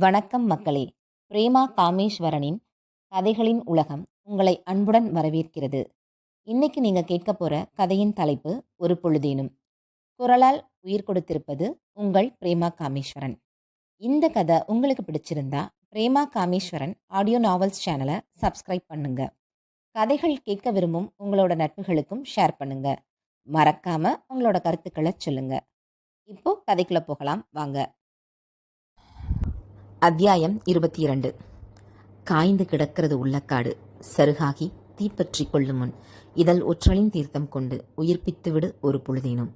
வணக்கம் மக்களே. பிரேமா காமேஸ்வரனின் கதைகளின் உலகம் உங்களை அன்புடன் வரவேற்கிறது. இன்னைக்கு நீங்க கேட்க போற கதையின் தலைப்பு ஒரு பொழுதேனும். குரலால் உயிர் கொடுத்திருப்பது உங்கள் பிரேமா காமேஸ்வரன். இந்த கதை உங்களுக்கு பிடிச்சிருந்தா பிரேமா காமேஸ்வரன் ஆடியோ நாவல்ஸ் சேனலை சப்ஸ்கிரைப் பண்ணுங்க. கதைகள் கேட்க விரும்பும் உங்களோட நட்புகளுக்கும் ஷேர் பண்ணுங்க. மறக்காம உங்களோட கருத்துக்களை சொல்லுங்க. இப்போ கதைக்குள்ள போகலாம். வாங்க. அத்தியாயம் இருபத்தி இரண்டு காய்ந்து கிடக்கிறது உள்ளக்காடு. சருகாகி தீப்பற்றி கொள்ளும் முன் இதழ் ஒற்றலின் தீர்த்தம் கொண்டு உயிர்ப்பித்துவிடு ஒரு பொழுதேனும்.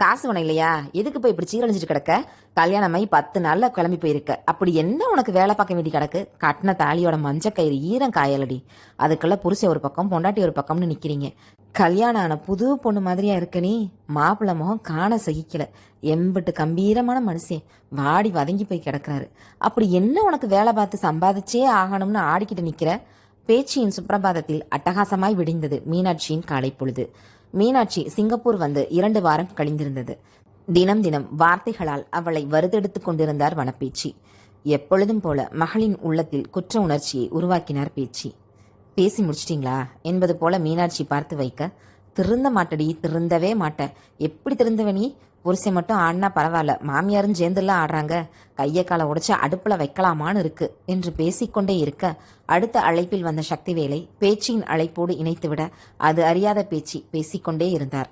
காசு வேணும் இல்லையா? எதுக்கு போய் இப்படி சீரழிஞ்சிட்டு கிடக்க? கல்யாணமாயி பத்து நாள்ல கிளம்பி போயிருக்க. அப்படி என்ன உனக்கு வேலை பார்க்க வேண்டி கிடக்கு? கட்டின தாலியோட மஞ்ச கயிறு ஈரம் காயலடி. அதுக்குள்ள புருஷன் ஒரு பக்கம் பொண்டாட்டி ஒரு பக்கம்னு நிக்கிறீங்க. கல்யாணம் ஆன புது பொண்ணு மாதிரியா இருக்க நீ? மாப்பிள்ள முகம் காண சகிக்கல. எம்பிட்டு கம்பீரமான மனுஷன். வாடி வதங்கி போய் கிடக்குறாரு. அப்படி என்ன உனக்கு வேலை பார்த்து சம்பாதிச்சே ஆகணும்னு ஆடிக்கிட்டு நிக்கிற? பேச்சியின் சுப்பிரபாதத்தில் அட்டகாசமாய் விடிந்தது மீனாட்சியின் காலை பொழுது. மீனாட்சி சிங்கப்பூர் வந்து இரண்டு வாரம் கழிந்திருந்தது. தினம் தினம் வார்த்தைகளால் அவளை வருதெடுத்துக் கொண்டிருந்தார் வனப்பேச்சி. எப்பொழுதும் போல மகளின் உள்ளத்தில் குற்ற உணர்ச்சியை உருவாக்கினார் பேச்சி. பேசி முடிச்சிட்டிங்களா? என்பது போல மீனாட்சி பார்த்து வைக்க திருந்த மாட்டடி திருந்தவே மாட்ட. எப்படி திருந்தவனி? புருஷன் மட்டும் ஆடினா பரவாயில்ல. மாமியாரும் சேர்ந்துலாம் ஆடுறாங்க. கையை காலை உடைச்சு அடுப்புல வைக்கலாமான்னு இருக்கு. என்று பேசிக்கொண்டே இருக்க அடுத்த அழைப்பில் வந்த சக்திவேலை பேச்சின் அழைப்போடு இணைத்துவிட அது அறியாத பேச்சு பேசிக்கொண்டே இருந்தார்.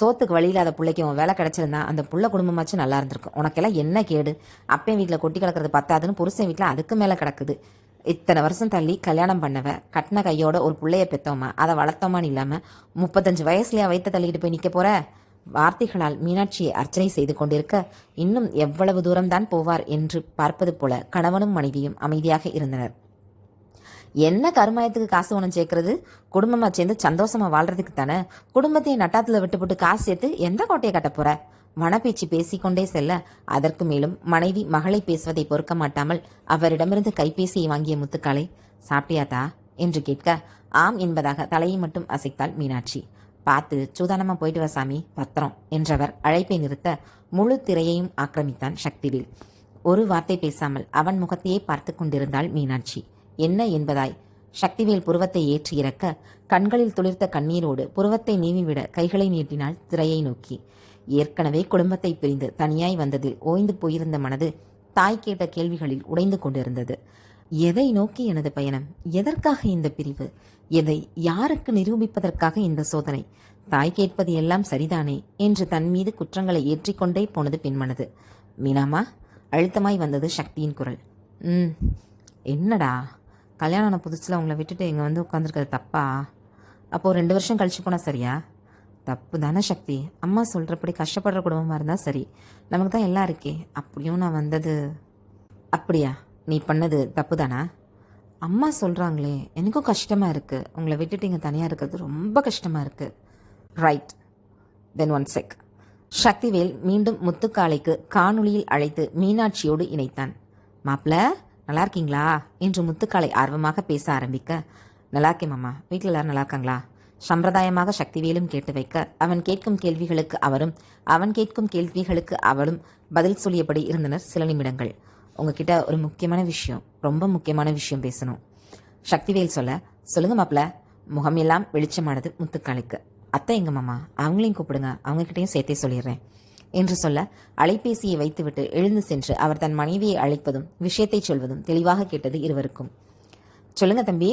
சோத்துக்கு வழி இல்லாத பிள்ளைக்கு உன் வேலை கிடைச்சிருந்தா அந்த புள்ள குடும்பமாச்சும் நல்லா இருந்திருக்கும். உனக்கெல்லாம் என்ன கேடு? அப்பன் வீட்டில் கொட்டி கிடக்கிறது பத்தாதுன்னு புருஷன் வீட்டில் அதுக்கு மேலே கிடக்குது. இத்தனை வருஷம் தள்ளி கல்யாணம் பண்ணவ கட்டின கையோட ஒரு பிள்ளைய பெத்தோமா? அதை வளர்த்தோமான்னு இல்லாமல் முப்பத்தஞ்சு வயசுலேயே வயிற்ற தள்ளிக்கிட்டு போய் நிற்க போகிற வார்த்தைகளால் மீனாட்சியை அர்ச்சனை செய்து கொண்டிருக்க இன்னும் எவ்வளவு தூரம்தான் போவார் என்று பார்ப்பது போல கணவனும் மனைவியும் அமைதியாக இருந்தனர். என்ன கருமாயத்துக்கு காசு உணம் சேர்க்கறது? குடும்பமா சேர்ந்து சந்தோஷமா வாழ்றதுக்கு தானே? குடும்பத்தையும் நட்டாத்துல விட்டுப்புட்டு காசு சேர்த்து எந்த கோட்டையை கட்ட போற? மனப்பேச்சு பேசிக்கொண்டே செல்ல அதற்கு மேலும் மனைவி மகளை பேசுவதை பொறுக்க மாட்டாமல் அவரிடமிருந்து கைபேசியை வாங்கிய முத்துக்காலை சாப்பிட்டியாதா என்று கேட்க ஆம் என்பதாக தலையை மட்டும் அசைத்தாள் மீனாட்சி. பார்த்து சூதானமா போயிட்டு வா சாமி பத்திரம் என்றவர் அழைப்பை நிறுத்த முழு திரையையும் ஆக்கிரமித்தான் சக்திவேல். ஒரு வார்த்தை பேசாமல் அவன் முகத்தையே பார்த்து கொண்டிருந்தாள் மீனாட்சி. என்ன என்பதாய்? சக்திவேல் புருவத்தை ஏற்றி இறக்க கண்களில் துளிர்த்த கண்ணீரோடு புருவத்தை நீவிவிட கைகளை நீட்டினாள் திரையை நோக்கி. ஏற்கனவே குடும்பத்தை பிரிந்து தனியாய் வந்ததில் ஓய்ந்து போயிருந்த மனது தாய் கேட்ட கேள்விகளில் உடைந்து கொண்டிருந்தது. எதை நோக்கி எனது பயணம்? எதற்காக இந்த பிரிவு? எதை யாருக்கு நிரூபிப்பதற்காக இந்த சோதனை? தாய் கேட்பது எல்லாம் சரிதானே? என்று தன் மீது குற்றங்களை ஏற்றிக்கொண்டே போனது பெண்மனது மீனாமா அழுத்தமாய் வந்தது சக்தியின் குரல். ம் என்னடா? கல்யாணம் ஆன புதுசில் உங்களை விட்டுட்டு இங்கே வந்து உட்காந்துருக்கிறது தப்பா? அப்போது ரெண்டு வருஷம் கழிச்சு போனால் சரியா? தப்பு தானே சக்தி. அம்மா சொல்கிறபடி கஷ்டப்படுற குடும்பமாக இருந்தால் சரி. நமக்கு தான் எல்லாம் இருக்கே. அப்படியும் நான் வந்தது. அப்படியா? நீ பண்ணது தப்பு தானா? அம்மா சொல்கிறாங்களே எனக்கும் கஷ்டமாக இருக்குது உங்களை விட்டுட்டு இங்கே தனியாக இருக்கிறது ரொம்ப கஷ்டமாக இருக்குது right then one sec Sakthivel மீண்டும் முத்துக்காளைக்கு காணொளியில் அழைத்து மீனாட்சியோடு இணைத்தான். மாப்பிள்ள நல்லா இருக்கீங்களா? என்று முத்துக்காளை ஆர்வமாக பேச ஆரம்பிக்க நல்லா இருக்கேன் மாமா. வீட்டில் எல்லாரும் நல்லா இருக்காங்களா? சம்பிரதாயமாக சக்திவேலும் கேட்டு வைக்க அவன் கேட்கும் கேள்விகளுக்கு அவரும் அவன் கேட்கும் கேள்விகளுக்கு அவளும் பதில் சொல்லியபடி இருந்தனர் சில நிமிடங்கள். உங்ககிட்ட ஒரு முக்கியமான விஷயம் ரொம்ப முக்கியமான விஷயம் பேசணும். சக்திவேல் சொல்ல சொல்லுங்க மாப்பிள்ள முகமெல்லாம் வெளிச்சமானது முத்துக்காளிக்கு. அத்தை எங்க மாமா? அவங்களையும் கூப்பிடுங்க அவங்ககிட்டயும் சேர்த்தே சொல்லிடுறேன் என்று சொல்ல அலைபேசியை வைத்துவிட்டு எழுந்து சென்று அவர் தன் மனைவியை அழைப்பதும் விஷயத்தை சொல்வதும் தெளிவாக கேட்டது இருவருக்கும். சொல்லுங்க தம்பி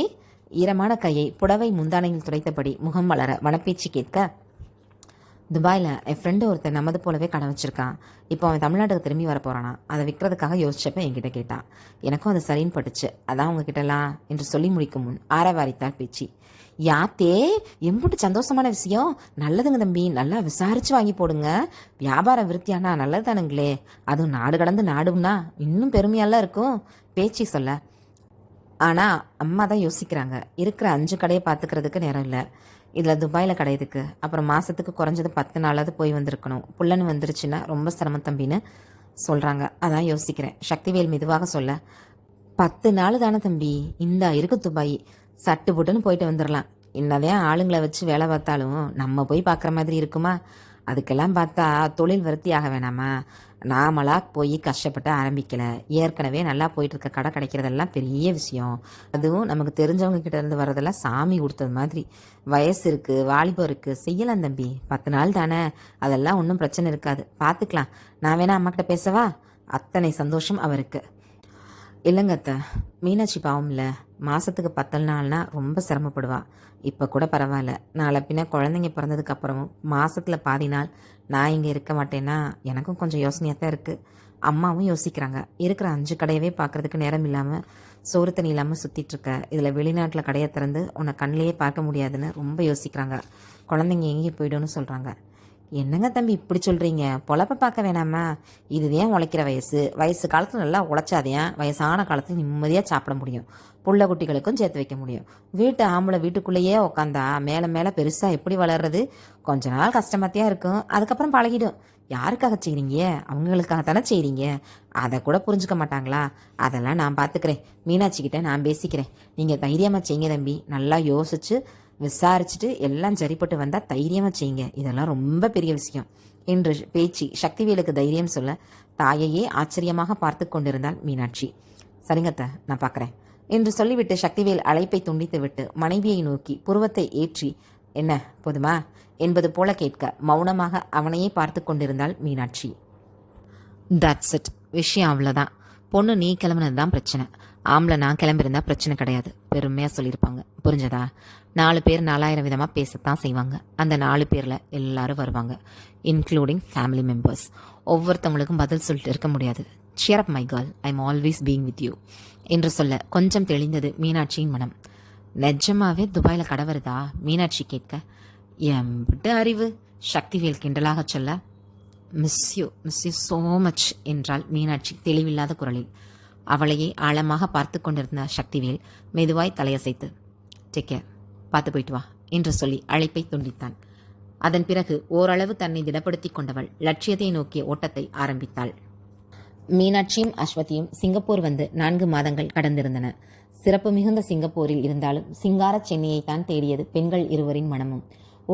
ஈரமான கையை புடவை முந்தானையில் துடைத்தபடி முகம் வளர வனப்பேச்சு கேட்க துபாயில் என் ஃப்ரெண்டு ஒருத்தன் நமது போலவே கடை வச்சிருக்கான். இப்போ அவன் தமிழ்நாட்டுக்கு திரும்பி வர போகிறானா அதை விற்கிறதுக்காக யோசிச்சப்ப என்கிட்ட கேட்டான் எனக்கும் அது சரின்னு பட்டுச்சு. அதான் உங்ககிட்டலாம் என்று சொல்லி முடிக்கும் முன் ஆரவாரித்தார் பேச்சு. யாத்தே எம்புட்டு சந்தோஷமான விஷயம். நல்லதுங்க தம்பி நல்லா விசாரிச்சு வாங்கி போடுங்க. வியாபாரம் விருத்தியானா நல்லது தானுங்களே. அதுவும் நாடு கடந்து நாடும்னா இன்னும் பெருமையெல்லாம் இருக்கும். பேச்சு சொல்ல ஆனால் அம்மா தான் யோசிக்கிறாங்க. இருக்கிற அஞ்சு கடையை பார்த்துக்கிறதுக்கு நேரம் இல்லை. இதில் துபாயில் கடை அப்புறம் மாதத்துக்கு குறைஞ்சது பத்து நாளாவது போய் வந்திருக்கணும். புள்ளன்னு வந்துருச்சுன்னா ரொம்ப சிரமம் தம்பின்னு சொல்கிறாங்க அதான் யோசிக்கிறேன். சக்திவேல் மெதுவாக சொல்ல பத்து நாள் தானே தம்பி. இந்த இருக்கு துபாய். சட்டு புட்டுன்னு போயிட்டு வந்துடலாம் என்னதான் ஆளுங்களை வச்சு வேலை பார்த்தாலும் நம்ம போய் பார்க்குற மாதிரி இருக்குமா? அதுக்கெல்லாம் பார்த்தா தொழில் விருத்தியாக வேணாமா? நாமளாக போய் கஷ்டப்பட்டு ஆரம்பிக்கல. ஏற்கனவே நல்லா போயிட்டு இருக்க கடை கிடைக்கிறதெல்லாம் பெரிய விஷயம். அதுவும் நமக்கு தெரிஞ்சவங்க கிட்ட இருந்து வர்றதெல்லாம் சாமி கொடுத்தது மாதிரி. வயசு இருக்கு வாலிபம் இருக்கு. செய்யலாம் தம்பி. பத்து நாள் தானே. அதெல்லாம் ஒன்றும் பிரச்சனை இருக்காது. பார்த்துக்கலாம் நான் வேணா அம்மா கிட்ட பேசவா? அத்தனை சந்தோஷம் அவருக்கு. இல்லைங்க அத்தை. மீனாட்சி பாவம் இல்லை மாதத்துக்கு பத்தல் நாள்னா ரொம்ப சிரமப்படுவா. இப்போ கூட பரவாயில்ல. நாளை பின்ன குழந்தைங்க பிறந்ததுக்கு அப்புறமும் மாதத்தில் பாதி நாள் நான் இங்கே இருக்க மாட்டேன்னா எனக்கும் கொஞ்சம் யோசனையாக தான் இருக்குது அம்மாவும் யோசிக்கிறாங்க. இருக்கிற அஞ்சு கடையவே பார்க்கறதுக்கு நேரம் இல்லாமல் சோறு தண்ணி இல்லாமல் சுற்றிட்டுருக்க இதில் வெளிநாட்டில் கடையை திறந்து உன்னை கண்ணிலேயே பார்க்க முடியாதுன்னு ரொம்ப யோசிக்கிறாங்க. குழந்தைங்க எங்கேயும் போய்டும்னு சொல்கிறாங்க என்னங்க தம்பி இப்படி சொல்கிறீங்க பொழப்ப பார்க்க வேணாமா? இதுதான் உழைக்கிற வயசு? வயசு காலத்தில் நல்லா உழைச்சாதேன் வயசான காலத்தில் நிம்மதியாக சாப்பிட முடியும்? புள்ள குட்டிகளுக்கும் சேர்த்து வைக்க முடியும். வீட்டு ஆம்பளை வீட்டுக்குள்ளேயே உக்காந்தா மேலே மேலே பெருசாக எப்படி வளர்றது? கொஞ்ச நாள் கஷ்டமாத்தியாக இருக்கும். அதுக்கப்புறம் பழகிடும். யாருக்காக செய்கிறீங்க அவங்களுக்காக தானே செய்கிறீங்க அதை கூட புரிஞ்சுக்க மாட்டாங்களா? அதெல்லாம் நான் பார்த்துக்கிறேன் மீனாட்சி கிட்ட நான் பேசிக்கிறேன். நீங்கள் தைரியமாக செய்யுங்க தம்பி. நல்லா யோசிச்சு விசாரிச்சுட்டு எல்லாம் சரிப்பட்டு வந்தால் தைரியமாக செய்யுங்க. இதெல்லாம் ரொம்ப பெரிய விஷயம். என்று பேச்சு சக்திவேலுக்கு தைரியம் சொல்ல தாயையே ஆச்சரியமாக பார்த்து கொண்டிருந்தாள் மீனாட்சி. சரிங்கத்த நான் பார்க்குறேன் என்று சொல்லிவிட்டு சக்திவேல் அழைப்பை துண்டித்துவிட்டு மனைவியை நோக்கி புருவத்தை ஏற்றி என்ன போதுமா? என்பது போல கேட்க மௌனமாக அவனையே பார்த்து கொண்டிருந்தாள் மீனாட்சி. தட்ஸ் இட் விஷயம் அவ்வளோதான் பொண்ணு நீ கிளம்புனது தான் பிரச்சனை. ஆம்பளை நான் கிளம்பியிருந்தா பிரச்சனை கிடையாது. பெருமையாக சொல்லியிருப்பாங்க. புரிஞ்சதா? நாலு பேர் நாலாயிரம் விதமாக பேசத்தான் செய்வாங்க. அந்த நாலு பேரில் எல்லாரும் வருவாங்க இன்க்ளூடிங் ஃபேமிலி மெம்பர்ஸ் ஒவ்வொருத்தவங்களுக்கும் பதில் சொல்லிட்டு இருக்க முடியாது. Cheer up my girl I am always being with you என்று சொல்ல கொஞ்சம் தெளிந்தது மீனாட்சியின் மனம். நிஜமாவே துபாயில் கடை வருதா? மீனாட்சி கேட்க எம்பிட்டு அறிவு? சக்திவேல் கிண்டலாக சொல்ல miss you miss you so much என்றால் மீனாட்சி தெளிவில்லாத குரலில். அவளையே ஆழமாக பார்த்து கொண்டிருந்த சக்திவேல் மெதுவாய் தலையசைத்து டேக் கேர் பார்த்து போயிட்டு வா என்று சொல்லி அழைப்பை துண்டித்தான். அதன் பிறகு ஓரளவு தன்னை திடப்படுத்திக் கொண்டவள் லட்சியத்தை நோக்கிய ஓட்டத்தை ஆரம்பித்தாள். மீனாட்சியும் அஸ்வதியும் சிங்கப்பூர் வந்து நான்கு மாதங்கள் கடந்திருந்தன. சிறப்பு மிகுந்த சிங்கப்பூரில் இருந்தாலும் சிங்கார சென்னையை தான் தேடியது பெண்கள் இருவரின் மனமும்.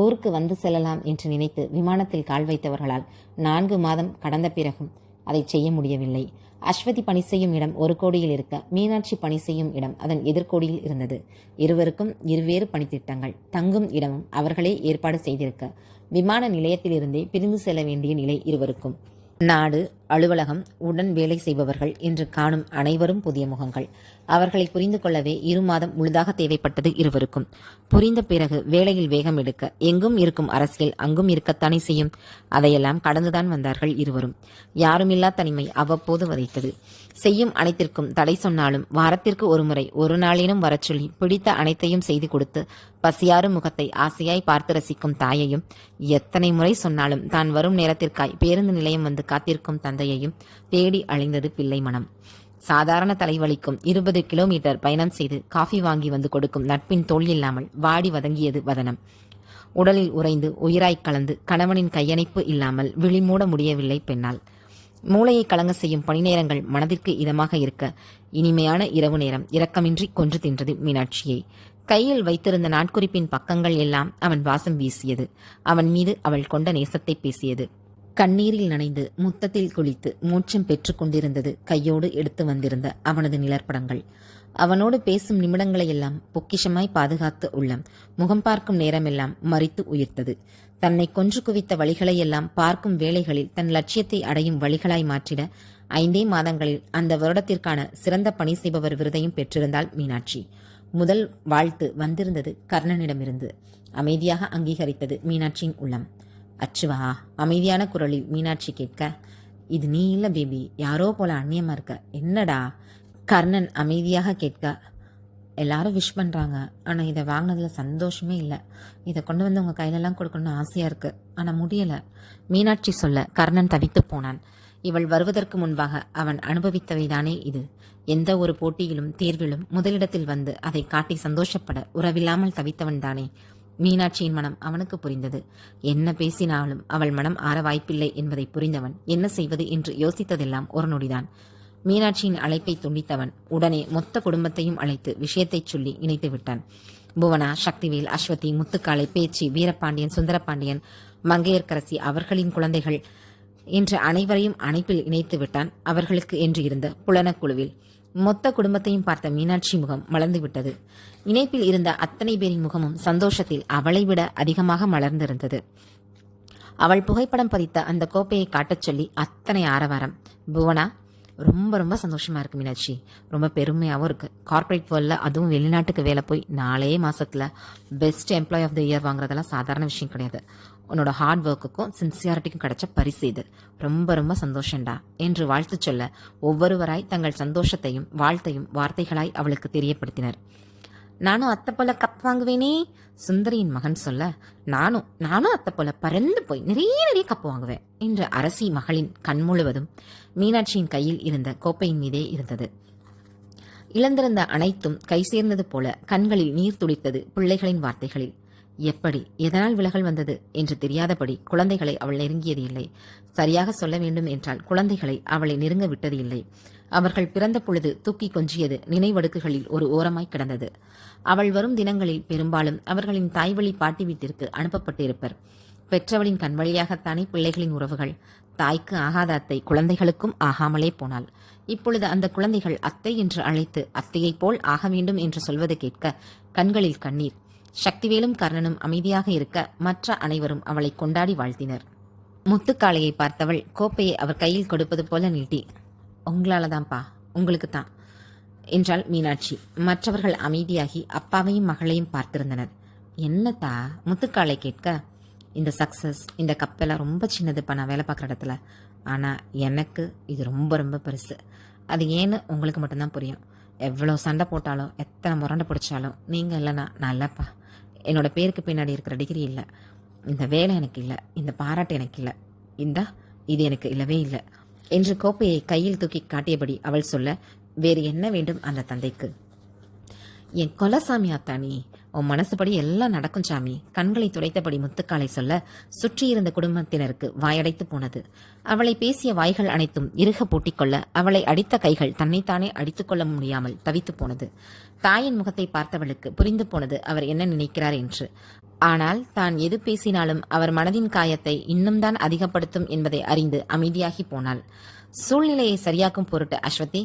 ஊருக்கு வந்து செல்லலாம் என்று நினைத்து விமானத்தில் கால் வைத்தவர்களால் நான்கு மாதம் கடந்த பிறகும் அதை செய்ய முடியவில்லை. அஸ்வதி பணி செய்யும் இடம் ஒரு கோடியில் இருக்க மீனாட்சி பணி செய்யும் இடம் அதன் எதிர்கோடியில் இருந்தது. இருவருக்கும் இருவேறு பணித்திட்டங்கள் தங்கும் இடமும் அவர்களே ஏற்பாடு செய்திருக்க. விமான நிலையத்திலிருந்தே பிரிந்து செல்ல வேண்டிய நிலை இருவருக்கும். நாடு அலுவலகம் உடன் வேலை செய்பவர்கள் என்று காணும் அனைவரும் புதிய முகங்கள். அவர்களை புரிந்து கொள்ளவே இரு மாதம் முழுதாக தேவைப்பட்டது இருவருக்கும். புரிந்த பிறகு வேலையில் வேகம் எடுக்க எங்கும் இருக்கும் அரசியல் அங்கும் இருக்கத்தானே செய்யும். அதையெல்லாம் கடந்துதான் வந்தார்கள் இருவரும். யாருமில்லா தனிமை அவ்வப்போது வதைத்தது. செய்யும் அனைத்திற்கும் தடை சொன்னாலும் வாரத்திற்கு ஒருமுறை ஒரு நாளினும் வரச் சொல்லி பிடித்த அனைத்தையும் செய்து கொடுத்து பசியாரும் முகத்தை ஆசையாய் பார்த்து ரசிக்கும் தாயையும் எத்தனை முறை சொன்னாலும் தான் வரும் நேரத்திற்காய் பேருந்து நிலையம் வந்து காத்திருக்கும் தந்தையையும் தேடி அழிந்தது பிள்ளை மனம். சாதாரண தலைவலிக்கும் இருபது கிலோமீட்டர் பயணம் செய்து காஃபி வாங்கி வந்து கொடுக்கும் நட்பின் தோல் இல்லாமல் வாடி வதங்கியது வதனம். உடலில் உறைந்து உயிராய் கலந்து கணவனின் கையணைப்பு இல்லாமல் விழிமூட முடியவில்லை பெண்ணால். மூளையை கலங்க செய்யும் பணி நேரங்கள் மனதிற்கு இதமாக இருக்க. இனிமையான இரவு நேரம். இரக்கமின்றி கொன்று தின்றது மீனாட்சியை. கையில் வைத்திருந்த நாட்குறிப்பின் பக்கங்கள் எல்லாம் அவன் வாசம் வீசியது. அவன் மீது அவள் கொண்ட நேசத்தை பேசியது. கண்ணீரில் நனைந்து முத்தத்தில் குளித்து மூச்சம் பெற்றுக் கொண்டிருந்தது கையோடு எடுத்து வந்திருந்த அவனது நிழற்படங்கள். அவனோடு பேசும் நிமிடங்களையெல்லாம் பொக்கிஷமாய் பாதுகாத்து உள்ளம். முகம் பார்க்கும் நேரமெல்லாம் மறித்து உயிர்த்தது. தன்னை கொன்று குவித்த வழிகளையெல்லாம் பார்க்கும் வேளைகளில் தன் லட்சியத்தை அடையும் வழிகளாய் மாற்றிட ஐந்தே மாதங்களில் அந்த வருடத்திற்கான சிறந்த பணி செய்பவர் விருதையும் பெற்றிருந்தாள் மீனாட்சி. முதல் வாழ்த்து வந்திருந்தது கர்ணனிடமிருந்து. அமைதியாக அங்கீகரித்தது மீனாட்சியின் உள்ளம். அச்சுவா அமைதியான குரலில் மீனாட்சி கேட்க இது நீ இல்ல பேபி. யாரோ போல அந்நியமா இருக்க. என்னடா? கர்ணன் அமைதியாக கேட்க எல்லாரும் விஷ் பண்ணுறாங்க ஆனால் இதை வாங்கினதில் சந்தோஷமே இல்லை. இதை கொண்டு வந்து உங்கள் கையிலெல்லாம் கொடுக்கணும்னு ஆசையாக இருக்குது ஆனால் முடியலை. மீனாட்சி சொல்ல கர்ணன் தவித்து போனான். இவள் வருவதற்கு முன்பாக அவன் அனுபவித்தவைதானே இது. எந்த ஒரு போட்டியிலும் தேர்விலும் முதலிடத்தில் வந்து அதை காட்டி சந்தோஷப்பட உறவில்லாமல் தவித்தவன் தானே. மீனாட்சியின் மனம் அவனுக்கு புரிந்தது. என்ன பேசினாலும் அவள் மனம் ஆற வாய்ப்பில்லை என்பதை புரிந்தவன் என்ன செய்வது என்று யோசித்ததெல்லாம் ஒரு நொடிதான். மீனாட்சியின் அழைப்பை துண்டித்தவன் உடனே மொத்த குடும்பத்தையும் அழைத்து விஷயத்தை சொல்லி இணைத்து விட்டான். புவனா சக்திவேல் அஸ்வதி முத்துக்காளை பேச்சி வீரபாண்டியன் சுந்தரபாண்டியன் மங்கையர்க்கரசி அவர்களின் குழந்தைகள் என்று அனைவரையும் அணைப்பில் இணைத்து விட்டான் அவர்களுக்கு என்று இருந்த புலனக்குழுவில். மொத்த குடும்பத்தையும் பார்த்த மீனாட்சி முகம் மலர்ந்து விட்டது. இணைப்பில் இருந்த அத்தனை பேரின் முகமும் சந்தோஷத்தில் அவளை விட அதிகமாக மலர்ந்திருந்தது. அவள் புகைப்படம் பதித்த அந்த கோப்பையை காட்டச் சொல்லி அத்தனை ஆரவாரம். புவனா ரொம்ப ரொம்ப சந்தோஷமாக இருக்குது மீனாட்சி. ரொம்ப பெருமையாகவும் இருக்குது கார்ப்பரேட் வேர்ல்டில் அதுவும் வெளிநாட்டுக்கு வேலை போய் நாலே மாதத்தில் best employee of the year வாங்குறதெல்லாம் சாதாரண விஷயம் கிடையாது. உன்னோட ஹார்ட் ஒர்க்குக்கும் சின்சியாரிட்டிக்கும் கிடைச்ச பரிசு இது. ரொம்ப ரொம்ப சந்தோஷம்டா. என்று வாழ்த்து சொல்ல ஒவ்வொருவராய் தங்கள் சந்தோஷத்தையும் வாழ்த்தையும் வார்த்தைகளாய் அவளுக்கு தெரியப்படுத்தினர். நானும் அத்தை போல கப் வாங்குவேனே. சுந்தரியின் மகன் சொல்ல நானும் நானும் அத்தை போல பறந்து போய் நிறைய நிறைய கப் வாங்குவேன் என்று அரசி மகளின் கண் முழுவதும் மீனாட்சியின் கையில் இருந்த கோப்பையின் மீதே இருந்தது. இழந்திருந்த அனைத்தும் கை சேர்ந்தது போல கண்களில் நீர் துளித்தது பிள்ளைகளின் வார்த்தைகளில். எப்படி எதனால் விலகல் வந்தது? என்று தெரியாதபடி குழந்தைகளை அவள் நெருங்கியது இல்லை. சரியாக சொல்ல வேண்டும் என்றால் குழந்தைகளை அவளை நெருங்க விட்டது இல்லை. அவர்கள் பிறந்த பொழுது தூக்கி கொஞ்சியது நினைவடுக்குகளில் ஒரு ஓரமாய் கிடந்தது. அவள் வரும் தினங்களில் பெரும்பாலும் அவர்களின் தாய்வழி பாட்டி வீட்டிற்கு அனுப்பப்பட்டிருப்பர். பெற்றவளின் கண் வழியாகத்தானே பிள்ளைகளின் உறவுகள். தாய்க்கு ஆகாத அத்தை குழந்தைகளுக்கும் ஆகாமலே போனாள். இப்பொழுது அந்த குழந்தைகள் அத்தை என்று அழைத்து அத்தையைப் போல் ஆக வேண்டும் என்று சொல்வது கேட்க கண்களில் கண்ணீர். சக்திவேலும் கர்ணனும் அமைதியாக இருக்க மற்ற அனைவரும் அவளை கொண்டாடி வாழ்த்தினர். முத்துக்காளையை பார்த்தவள் கோப்பையை அவர் கையில் கொடுப்பது போல நீட்டி உங்களால தான்ப்பா உங்களுக்கு தான் என்றாள் மீனாட்சி. மற்றவர்கள் அமைதியாகி அப்பாவையும் மகளையும் பார்த்திருந்தனர். என்னத்தா? முத்துக்காலை கேட்க இந்த சக்சஸ் இந்த கப்பெல்லாம் ரொம்ப சின்னதுப்பா நான் வேலை பார்க்குற இடத்துல. ஆனால் எனக்கு இது ரொம்ப ரொம்ப பெருசு. அது ஏன்னு உங்களுக்கு மட்டும்தான் புரியும். எவ்வளோ சண்டை போட்டாலும் எத்தனை முரண்டை பிடிச்சாலும் நீங்கள் இல்லைனா நான் இல்லைப்பா. என்னோட பேருக்கு பின்னாடி இருக்கிற டிகிரி இல்லை. இந்த வேலை எனக்கு இல்லை. இந்த பாராட்டு எனக்கு இல்லை. இந்த இது எனக்கு இல்லவே இல்லை. என்று கோப்பையை கையில் தூக்கி காட்டியபடி அவள் சொல்ல வேறு என்ன வேண்டும் அந்த தந்தைக்கு? என் கொலசாமி அத்தானி உன் மனசுபடி எல்லாம் நடக்கும் சாமி. கண்களை துடைத்தபடி முத்துக்காலை சொல்ல சுற்றியிருந்த குடும்பத்தினருக்கு வாயடைத்து போனது. அவளை பேசிய வாய்கள் அனைத்தும் இறுக பூட்டிக்கொள்ள அவளை அடித்த கைகள் தன்னைத்தானே அடித்துக்கொள்ள முடியாமல் தவித்து போனது. தாயின் முகத்தை பார்த்தவளுக்கு புரிந்து போனது அவர் என்ன நினைக்கிறார் என்று. ஆனால் தான் எது பேசினாலும் அவர் மனதின் காயத்தை இன்னும் தான் அதிகப்படுத்தும் என்பதை அறிந்து அமைதியாகி போனாள். சூழ்நிலையை சரியாக்கும் பொருட்டு அஸ்வதி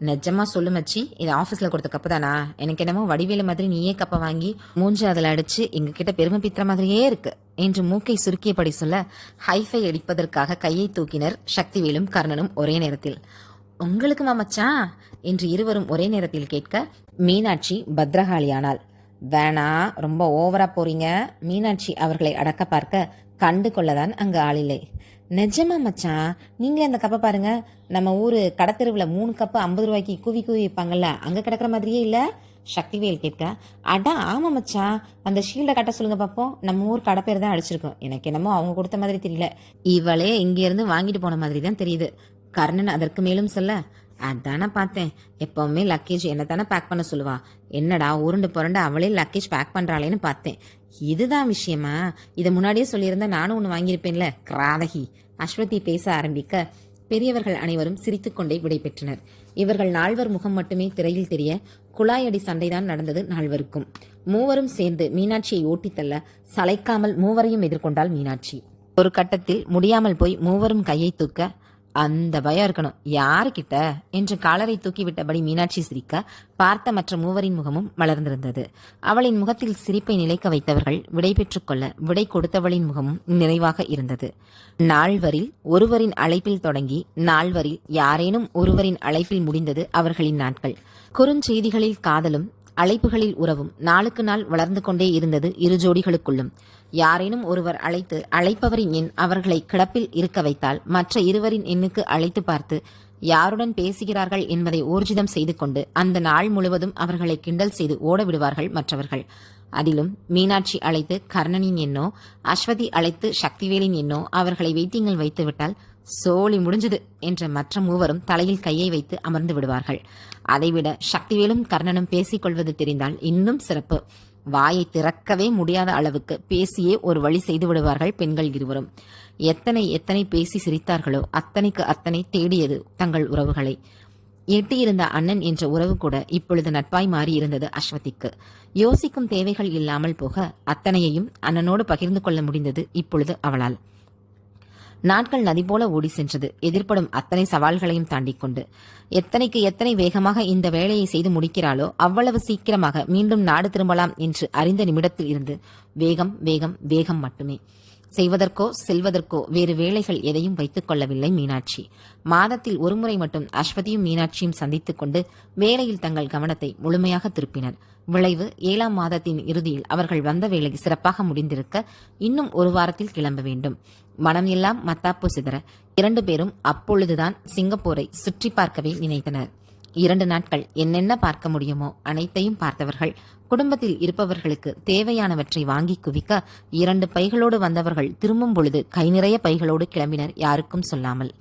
நிஜமா சொல்லு மச்சி இது ஆஃபீஸில் கொடுத்த கப்பு தானா? எனக்கு என்னமோ வடிவேலு மாதிரி நீயே கப்பை வாங்கி மூஞ்சி அதில் அடிச்சு எங்ககிட்ட பெருமை பித்துற மாதிரியே இருக்கு என்று மூக்கை சுருக்கியபடி சொல்ல ஹைஃபை அடிப்பதற்காக கையை தூக்கினர் சக்திவேலும் கர்ணனும் ஒரே நேரத்தில். உங்களுக்குமா மச்சான் என்று இருவரும் ஒரே நேரத்தில் கேட்க மீனாட்சி பத்ரகாளியானாள் வேணா ரொம்ப ஓவரா போறீங்க. மீனாட்சி அவர்களை அடக்க பார்க்க கண்டு கொள்ளதான் அங்கு ஆளில்லை நிஜமா மச்சான்? நீங்களே அந்த கப்பை பாருங்க. நம்ம ஊரு கடத்தெருவில் மூணு கப்பு ஐம்பது ரூபாய்க்கு கூவி கூவி வைப்பாங்கல்ல அங்க கிடக்குற மாதிரியே இல்ல? சக்திவேல் கேட்க அடா ஆமா மச்சான். அந்த ஷீல்டை கட்ட சொல்லுங்க பாப்போம். நம்ம ஊர் கடை பேர் தான் அடிச்சிருக்கோம். எனக்கு என்னமோ அவங்க கொடுத்த மாதிரி தெரியல. இவளே இங்க இருந்து வாங்கிட்டு போன மாதிரி தான் தெரியுது. கர்ணன் அதற்கு மேலும் சொல்ல அதானே பார்த்தேன். எப்பவுமே லக்கேஜ் என்ன தானே பேக் பண்ண சொல்லுவா. என்னடா உருண்டு புரண்டு அவளே லக்கேஜ் பேக் பண்றாளேன்னு பார்த்தேன். இதுதான் விஷயமா? இதை முன்னாடியே சொல்லியிருந்தா நானும் ஒன்று வாங்கியிருப்பேன்ல கிராதகி. அஸ்வதி பேச ஆரம்பிக்க பெரியவர்கள் அனைவரும் சிரித்துக்கொண்டே விடைபெற்றனர். இவர்கள் நால்வர் முகம் மட்டுமே திரையில் தெரிய குழாயடி சண்டைதான் நடந்தது நால்வருக்கும். மூவரும் சேர்ந்து மீனாட்சியை ஓட்டித்தள்ள சளைக்காமல் மூவரையும் எதிர்கொண்டாள் மீனாட்சி. ஒரு கட்டத்தில் முடியாமல் போய் மூவரும் கையை தூக்க அந்த பயம் இருக்கணும். யாருக்கிட்ட? என்று காலரை தூக்கிவிட்டபடி மீனாட்சி சிரிக்க பார்த்த மற்ற மூவரின் முகமும் மலர்ந்திருந்தது. அவளின் முகத்தில் சிரிப்பை நிலைக்க வைத்தவர்கள் விடை பெற்றுக்கொள்ள விடை கொடுத்தவளின் முகமும் நிறைவாக இருந்தது. நால்வரில் ஒருவரின் அழைப்பில் தொடங்கி நால்வரில் யாரேனும் ஒருவரின் அழைப்பில் முடிந்தது அவர்களின் நாட்கள். குறுஞ்செய்திகளில் காதலும் அழைப்புகளில் உறவும் நாளுக்கு நாள் வளர்ந்து கொண்டே இருந்தது இரு ஜோடிகளுக்குள்ளும். யாரேனும் ஒருவர் அழைத்து அழைப்பவரின் எண் அவர்களை கிடப்பில் இருக்க வைத்தால் மற்ற இருவரின் எண்ணுக்கு அழைத்து பார்த்து யாருடன் பேசுகிறார்கள் என்பதை ஊர்ஜிதம் செய்து கொண்டு அந்த நாள் முழுவதும் அவர்களை கிண்டல் செய்து ஓட விடுவார்கள் மற்றவர்கள். அதிலும் மீனாட்சி அழைத்து கர்ணனின் எண்ணோ அஸ்வதி அழைத்து சக்திவேலின் எண்ணோ அவர்களை வெயிட்டிங்கில் வைத்துவிட்டால் சோழி முடிஞ்சது என்ற மற்ற மூவரும் தலையில் கையை வைத்து அமர்ந்து விடுவார்கள். அதைவிட சக்திவேலும் கர்ணனும் பேசிக்கொள்வது தெரிந்தால் இன்னும் சிறப்பு. வாயை திறக்கவே முடியாத அளவுக்கு பேசியே ஒரு வழி செய்து விடுவார்கள் பெண்கள் இருவரும். எத்தனை எத்தனை பேசி சிரித்தார்களோ அத்தனைக்கு அத்தனை தேடியது தங்கள் உறவுகளை. எட்டியிருந்த அண்ணன் என்ற உறவு கூட இப்பொழுது நட்பாய் மாறி இருந்தது அஸ்வதிக்கு. யோசிக்கும் தேவைகள் இல்லாமல் போக அத்தனையையும் அண்ணனோடு பகிர்ந்து கொள்ள முடிந்தது இப்பொழுது அவளால். நாட்கள் நதி போல ஓடி சென்றது. எதிர்ப்படும் அத்தனை சவால்களையும் தாண்டி கொண்டு எத்தனைக்கு எத்தனை வேகமாக இந்த வேலையை செய்து முடிக்கிறாளோ அவ்வளவு சீக்கிரமாக மீண்டும் நாடு திரும்பலாம் என்று அறிந்த நிமிடத்தில் இருந்து வேகம் வேகம் வேகம் மட்டுமே. செய்வதற்கோ செல்வதற்கோ வேறு வேலைகள் எதையும் வைத்துக் கொள்ளவில்லை மீனாட்சி. மாதத்தில் ஒருமுறை மட்டும் அஸ்வதியும் மீனாட்சியும் சந்தித்துக் கொண்டு வேலையில் தங்கள் கவனத்தை முழுமையாக திருப்பினர். விளைவு ஏழாம் மாதத்தின் இறுதியில் அவர்கள் வந்த வேலை சிறப்பாக முடிந்திருக்க இன்னும் ஒரு வாரத்தில் கிளம்ப வேண்டும். மனம் எல்லாம் மத்தாப்பு சிதற. இரண்டு பேரும் அப்பொழுதுதான் சிங்கப்பூரை சுற்றி பார்க்கவே நினைத்தனர். இரண்டு நாட்கள் என்னென்ன பார்க்க முடியுமோ அனைத்தையும் பார்த்தவர்கள் குடும்பத்தில் இருப்பவர்களுக்கு தேவையானவற்றை வாங்கி குவிக்க இரண்டு பைகளோடு வந்தவர்கள் திரும்பும் பொழுது கை நிறைய பைகளோடு கிளம்பினர் யாருக்கும் சொல்லாமல்.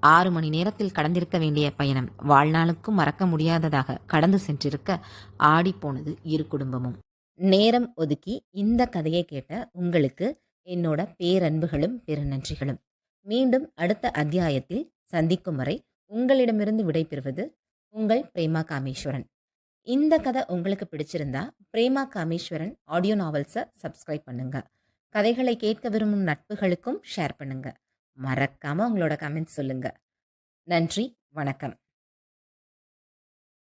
ஆறு மணி நேரத்தில் கடந்திருக்க வேண்டிய பயணம் வாழ்நாளுக்கும் மறக்க முடியாததாக கடந்து சென்றிருக்க ஆடிப்போனது இரு குடும்பமும். நேரம் ஒதுக்கி இந்த கதையை கேட்ட உங்களுக்கு என்னோட பேரன்புகளும் பெருநன்றிகளும். மீண்டும் அடுத்த அத்தியாயத்தில் சந்திக்கும் வரை உங்களிடமிருந்து விடைபெறுவது உங்கள் பிரேமா காமேஸ்வரன். இந்த கதை உங்களுக்கு பிடிச்சிருந்தா பிரேமா காமேஸ்வரன் ஆடியோ நாவல்ஸை சப்ஸ்கிரைப் பண்ணுங்க. கதைகளை கேட்க விரும்பும் நட்புகளுக்கும் ஷேர் பண்ணுங்க. மறக்காம உங்களோட கமெண்ட்ஸ் சொல்லுங்க. நன்றி வணக்கம்.